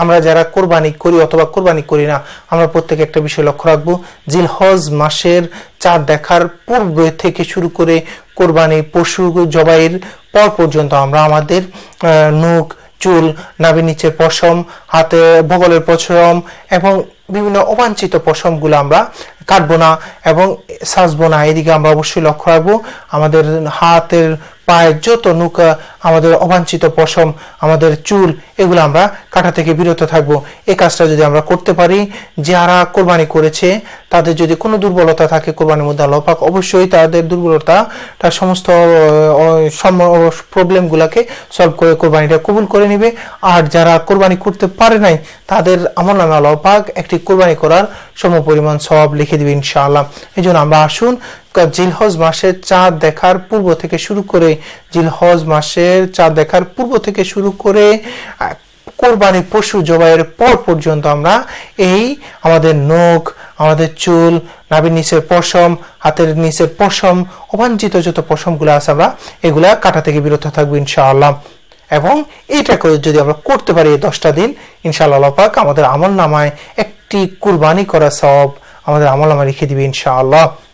আমরা যারা কোরবানি করি অথবা কোরবানি করি না, আমরা প্রত্যেকে একটা বিষয় লক্ষ্য রাখব। জিলহজ মাসের চাঁদ দেখার পূর্বে থেকে শুরু করে কোরবানি, পশু জবাইয়ের পর পর্যন্ত আমরা আমাদের নখ, চুল, নাভির নিচের পশম, হাতে বগলের পশম এবং বিভিন্ন অবাঞ্ছিত পশমগুলো আমরা কাটবো না এবং সাজবো না। এদিকে আমরা অবশ্যই লক্ষ্য রাখব, আমাদের হাতের পায়ের যত নৌকা, আমাদের অবাঞ্ছিত পশম, আমাদের চুল, এগুলো আমরা কাটা থেকে বিরত থাকব। এই কাজটা যদি আমরা করতে পারি, যারা কোরবানি করেছে, তাদের যদি কোনো দুর্বলতা থাকে কোরবানির মধ্যে আল্লাহ অবশ্যই তাদের দুর্বলতা, তার সমস্ত প্রবলেমগুলোকে সলভ করে কোরবানিটা কবুল করে নিবে। আর যারা কোরবানি করতে পারে নাই, তাদের আমল নামে আল্লাহ একটি কোরবানি করার সম পরিমাণ সব লিখে দিবে ইনশাআল্লাহ। এই জন্য আমরা আসুন জিলহজ মাসের চাঁদ দেখার পূর্ব থেকে শুরু করে জিলহজ মাসের চাঁদ দেখার পূর্ব থেকে শুরু করে কোরবানি পশু জবাইয়ের পর পর্যন্ত আমরা এই আমাদের নখ, আমাদের চুল, নাভির নিচের পশম, হাতের নিচের পশম, অবাঞ্ছিত যত পশমগুলো আছে আমরা এগুলা কাটা থেকে বিরত থাকব ইনশাআল্লাহ। এবং এটা করে যদি আমরা করতে পারি দশটা দিন, ইনশাআল্লাহ পাক আমাদের আমল নামায় একটি কুরবানি করা সব আমাদের আমল নামায় রেখে দিবে ইনশাআল্লাহ।